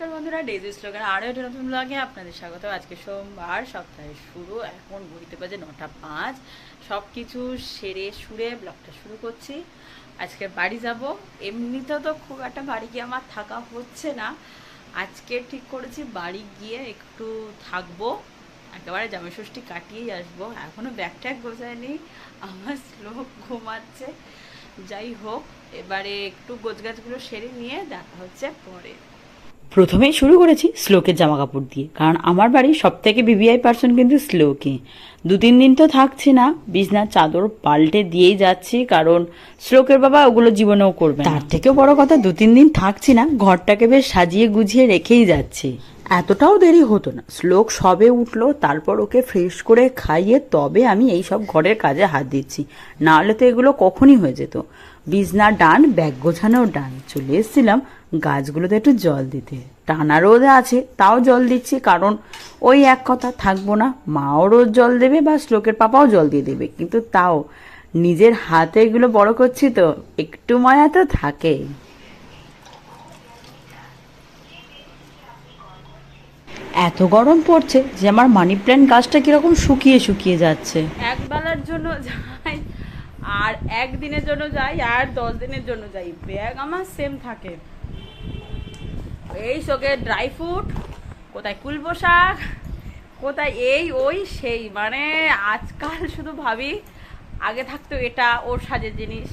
নমস্কার বন্ধুরা daisy slogan আরও একটি নতুন ব্লগে আপনাদের স্বাগত আজকে সোমবার, সপ্তাহের শুরু, এখন ঘড়িতে বাজে নটা পাঁচ। সব কিছু সেরে সুরে ব্লগটা শুরু করছি। আজকে বাড়ি যাব। এমনিতে তো খুব একটা বাড়ি গিয়ে আমার থাকা হচ্ছে না। আজকে ঠিক করেছি বাড়ি গিয়ে একটু থাকব। একেবারে জামাই ষষ্ঠী কাটিয়েই আসব। এখনও ব্যাগ ট্যাগ গোছায়নি আমার শ্লোক ঘুমাচ্ছে। যাই হোক, এবারে একটু গোছগাছগুলো সেরে নিয়ে দেখা হচ্ছে পরে। প্রথমেই শুরু করেছি শ্লোকের জামা কাপড় দিয়ে, কারণ আমার বাড়ির সব থেকে বিবিআই পার্সন কিন্তু শ্লোকই দু তিন দিন তো থাকছে না, বিছনার চাদর পাল্টে দিয়েই যাচ্ছি, কারণ শ্লোকের বাবা ওগুলো জীবনেও করবে। তার থেকেও বড় কথা, দু তিন দিন থাকছি না, ঘরটাকে বেশ সাজিয়ে গুছিয়ে রেখেই যাচ্ছি। এতটাও দেরি হতো না। শ্লোক সবে উঠল, তারপর ওকে ফ্রেশ করে খাইয়ে তবে আমি এই সব ঘরের কাজে হাত দিচ্ছি। না হলে তো এগুলো কখনই হয়ে যেত। বিছনা ডান, ব্যাগ গোছানো ডান। চলে এসেছিলাম গাছগুলোতে একটু জল দিতে। টানা রোদ আছে, তাও জল দিচ্ছি, কারণ ওই এক কথা, থাকব না। মাও রোজ জল দেবে বা শ্লোকের পাপাও জল দিয়ে দেবে, কিন্তু তাও। নিজের হাতে এগুলো বড় করছি তো, একটু মায়া তো থাকেই এত গরম পড়ছে যে আমার মানি প্ল্যান্ট গাছটা কীরকম শুকিয়ে শুকিয়ে যাচ্ছে। এক বেলার জন্য যাই। আর একদিনের জন্য যাই আর দশ দিনের জন্য যাই। ব্যাগ আমার সেম থাকে। এই শোকে ড্রাই ফ্রুট কোথায় কুলবো শাক, কোথায় এই, ওই, সেই। মানে আজকাল শুধু ভাবি, আগে থাকতো এটা, ওর সাজের জিনিস।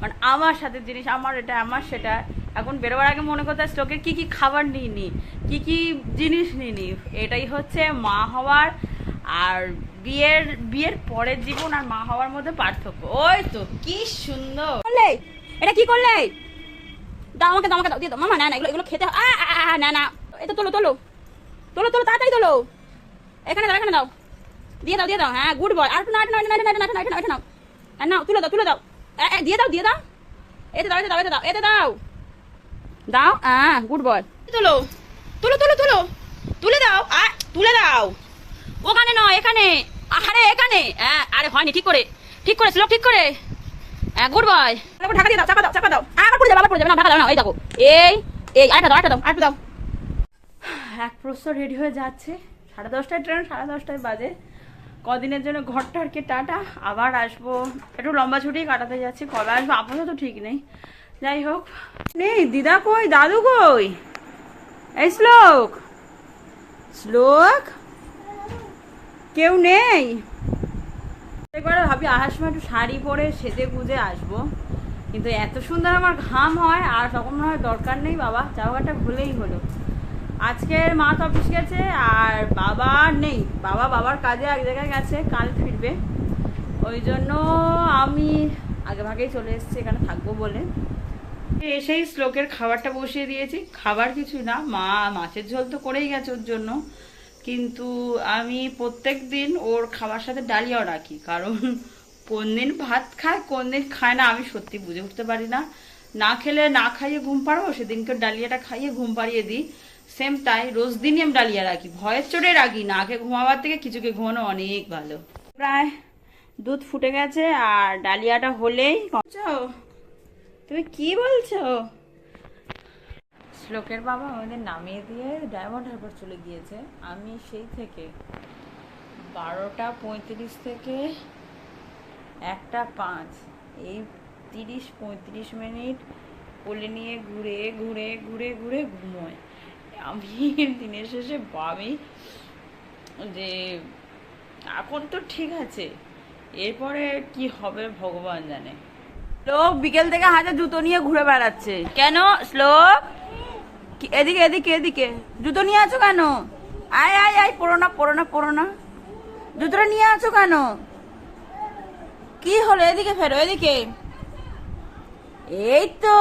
মানে আমার সাথে জিনিস, আমার এটা, আমার সেটা। এখন বেরোবার আগে মনে করতে স্টকের কি কি খাবার নিই নি কী কি জিনিস নিই নি এটাই হচ্ছে মা হওয়ার আর বিয়ের বিয়ের পরের জীবন আর মা হওয়ার মধ্যে পার্থক্য। ওই তো কি সুন্দর। এটা কি করলে? দাও আমাকে দাও আমাকে দাও দিয়ে দাও। মামা না না এগুলো এগুলো খেতে না না। এটা তোলো তোলো। তোলো তোলো তাড়াতাড়ি তোলো। এখানে দাও এখানে দাও। দিয়ে দাও দিয়ে দাও। হ্যাঁ গুড বয়। আর না না না না না না না নাও নাও। তুলে দাও তুলে দাও। এ, এ, দিয়ে দাও দিয়ে দাও। এতে দাও এতে দাও এতে দাও এতে দাও। দাও হ্যাঁ গুড বয়। তোলো তুলো তুলো তুলো। তুলে দাও আ তুলে দাও। ওখানে নয় এখানে। আরে এখানে। হ্যাঁ আরে হয়নি ঠিক করে। ঠিক করে স্লোক ঠিক করে। হ্যাঁ গুড বয় ঢাকা দিয়ে দাও চাপা দাও চাপা দাও। আবার পড়ে যাবে আবার পড়ে যাবে। না ঢাকা দাও না এই দেখো। এই এই আরেকটা দাও আরেকটা দাও। আরেকটা দাও। এক রেডি হয়ে যাচ্ছে। সাড়ে দশটায় ট্রেন সাড়ে দশটায় বাজে। কদিনের জন্য ঘরটা আর কি টাটা। আবার আসব। একটু লম্বা ছুটি কাটাতে যাচ্ছি কবে আসব আপাতত ঠিক নেই। যাই হোক। নেই দিদা কই দাদু কই? এই শ্লোক। শ্লোক? কেউ নেই? একবারে ভাবি আসার সময় একটু শাড়ি পরে সেজে গুজে আসব। কিন্তু এত সুন্দর আমার ঘাম হয়, আর তখন মনে হয় দরকার নেই বাবা চাওয়াটা ভুলেই হলো। আজকের মা তো অফিস গেছে, আর বাবা নেই। বাবা বাবার কাজে এক জায়গায় গেছে, কাল ফিরবে। ওই জন্য আমি আগে ভাগেই চলে এসেছি, এখানে থাকব বলে। এসেই শ্লোকের খাবারটা বসিয়ে দিয়েছি। খাবার কিছু না, মা মাছের ঝোল তো করেই গেছে ওর জন্য। কিন্তু আমি প্রত্যেক দিন ওর খাবার সাথে ডালিয়াও রাখি, কারণ কোন দিন ভাত খায়, কোন দিন খায় না, আমি সত্যি বুঝে উঠতে পারি না। না খেলে না খাইয়ে ঘুম পাড়বো, সেদিনকে ডালিয়াটা খাইয়ে ঘুম পাড়িয়ে দিই। সেম তাই, রোজ দিনই আমি ডালিয়া রাখি। ভয়ের চড়ে রাখি না খেয়ে ঘুমাবার থেকে কিছুকে ঘুমানো অনেক ভালো। প্রায় দুধ ফুটে গেছে আর ডালিয়াটা হলেই? তুমি কি বলছো? শ্লোকের বাবা আমাদের নামিয়ে দিয়ে ডায়মন্ড হারবার চলে গিয়েছে। আমি সেই থেকে বারোটা পঁয়ত্রিশ থেকে একটা পাঁচ এই তিরিশ পঁয়ত্রিশ মিনিট কোলে নিয়ে ঘুরে ঘুরে ঘুরে ঘুরে ঘুমোয় আমি দিনের শেষে ভাবি যে এখন তো ঠিক আছে এরপরে কি হবে ভগবান জানে। শ্লোক বিকেল থেকে হাতে জুতো নিয়ে ঘুরে বেড়াচ্ছে। কেন? শ্লোক? এদিকে এদিকে এদিকে। জুতো নিয়ে আছো কেন? আয় আয় আয় পড়ো না পড়ো না পড়ো না। জুতোটা নিয়ে আছো কেন? কি হলো? এদিকে ফেরো, এদিকে। এই তো।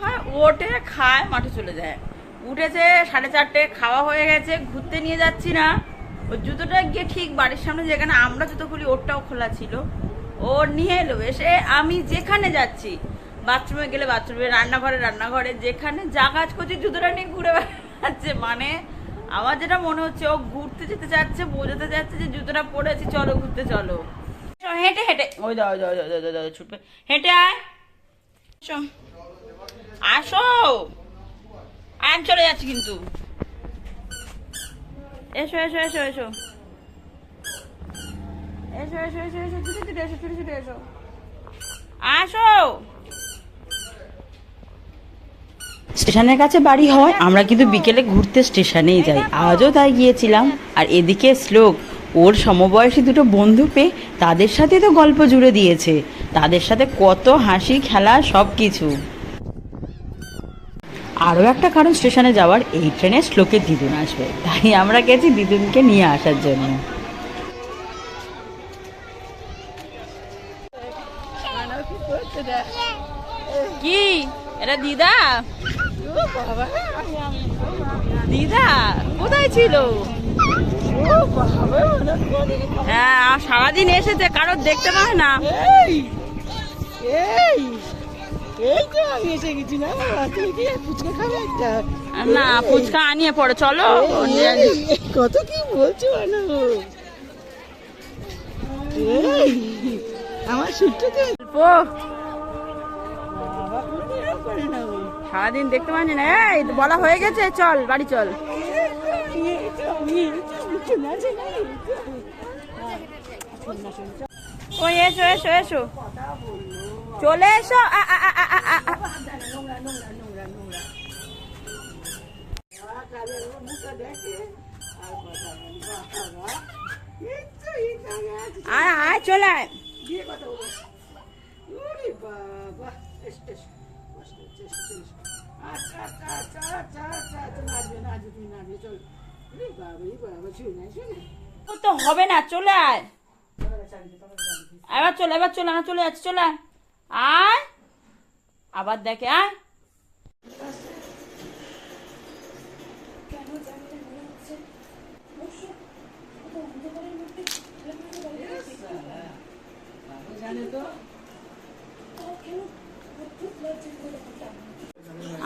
হয় ওঠে খায়, মাঠে চলে যায়। উঠেছে সাড়ে চারটে, খাওয়া হয়ে গেছে, ঘুরতে নিয়ে যাচ্ছি না। ওর জুতোটা গিয়ে ঠিক বাড়ির সামনে যেখানে আমরা জুতো খুলি, ওরটাও খোলা ছিল। ও নিয়ে এলো, এসে আমি যেখানে যাচ্ছি বাথরুমে গেলে বাথরুমে রান্নাঘরে রান্নাঘরে যেখানে যা কাজ করছি জুতোটা নিয়ে ঘুরে বেড়াচ্ছে। মানে আমার যেটা মনে হচ্ছে ও ঘুরতে যেতে চাচ্ছে বোঝাতে যাচ্ছে যে জুতোটা পরেছি চলো ঘুরতে চলো। হেঁটে হেঁটে। ওই দাও দাও দাও দাও দাও ছুটবে। হেঁটে আয়। আসো। ট্রেন চলে যাচ্ছে কিন্তু। এসো এসো এসো এসো। এসো এসো এসো এসো ছুটে ছুটে এসো ছুটে ছুটে এসো। আসো। স্টেশনের কাছে বাড়ি হয়, আমরা কিন্তু বিকেলে ঘুরতে স্টেশনেই যাই। আজও তাই গিয়েছিলাম। আর এদিকে শ্লোক, ওর সমবয়সী দুটো বন্ধু পেয়ে তাদের সাথে তো গল্প জুড়ে দিয়েছে। তাদের সাথে কত হাসি, খেলা সব কিছু আরও একটা কারণ স্টেশনে যাওয়ার, এই ট্রেনে শ্লোকের দিদুন আসবে। তাই আমরা গেছি দিদুনকে নিয়ে আসার জন্য। কি? এটা দিদা? দিদা কোথায় ছিল? হ্যাঁ সারাদিন এসেছে কারোর দেখতে পায় না। না ফুচকা আনিয়ে পড়ে চলো। কত কি বলছো আমার সুটকে করে না। সারাদিন দেখতে পাচ্ছি না। এই, বলা হয়ে গেছে, চল, বাড়ি চল। ওই, এসো এসো এসো। চলে এসো আয় আয়, চলে আয়। বাবা আচ্ছা তো হবে না, চলে, আয়। এবার চলে এবার চলে আমরা চলে যাচ্ছি চলে আয় আয়। আবার, দেখে, আয়।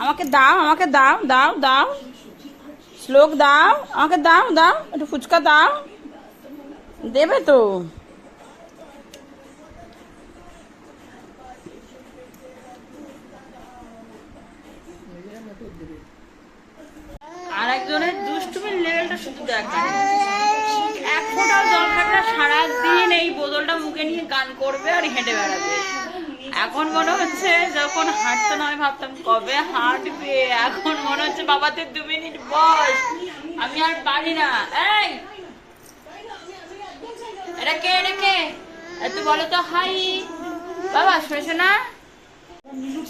আমাকে দাও আমাকে দাও দাও দাও। শ্লোক দাও, আমাকে দাও দাও। একটু ফুচকা দাও। দেবে তো। আর একজনের লেভেলটা শুধু দেখা এক ফোঁটাও জল সারাদিন এই বোতলটা মুখে নিয়ে গান করবে আর হেঁটে বেড়াবে। এখন মনে হচ্ছে যখন হাঁটতে না, আমি ভাবতাম, কবে হাঁটবে? এখন মনে হচ্ছে বাবাতে দু মিনিট বস, আমি আর পারি না। এই! এটা কে এটা কে? একটু বলো তো, হাই। বাবা শুনেছো না।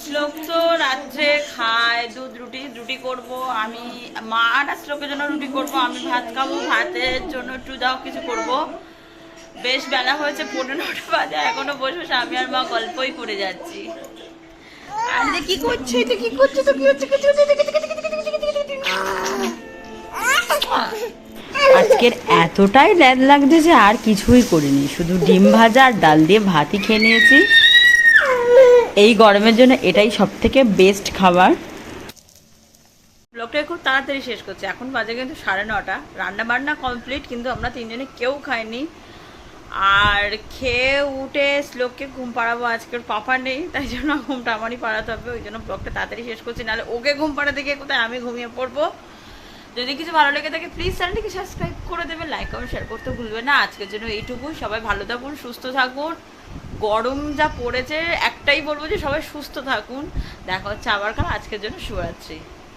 শ্লোক তো রাত্রে খায়, দুধ, রুটি রুটি করব আমি। মা আর শ্লোকের জন্য রুটি করব, আমি ভাত খাব, ভাতের জন্য একটু দাও, কিছু করব। বেশ বেলা হয়েছে পনেরোটা বাজে এখনও বসে বসে আমি আর মা গল্পই করে যাচ্ছি। আর কি করছ এটা? কি করছ তো? কি হচ্ছে? কিছু আজকের এতটাই ল্যাদ লাগছে যে আর কিছুই করিনি। শুধু ডিম ভাজা আর ডাল দিয়ে ভাতই খেয়ে নিয়েছি। এই গরমের জন্য এটাই সব থেকে বেস্ট খাবার। ব্লগটা খুব তাড়াতাড়ি শেষ করছে। এখন বাজে কিন্তু সাড়ে নটা। রান্না বান্না কমপ্লিট কিন্তু আমরা তিনজনে কেউ খাইনি। আর খেয়ে উঠে শ্লোককে ঘুম পাড়াবো আজকের পাপা নেই, তাই জন্য ঘুমটা আমারই পাড়াতে হবে, ওই জন্য ব্লগটা তাড়াতাড়ি শেষ করছি, নাহলে ওকে ঘুম পাড়াতে গিয়ে কোথায় আমি ঘুমিয়ে পড়ব। যদি কিছু ভালো লেগে থাকে প্লিজ চ্যানেলটিকে সাবস্ক্রাইব করে দেবে লাইক কমেন্ট শেয়ার করতে ভুলবে না। আজকের জন্য এইটুকুই, সবাই ভালো থাকুন, সুস্থ থাকুন। গরম যা পড়েছে, একটাই বলব যে সবাই সুস্থ থাকুন। দেখা হচ্ছে আবার কাল, আজকের জন্য শুভরাত্রি।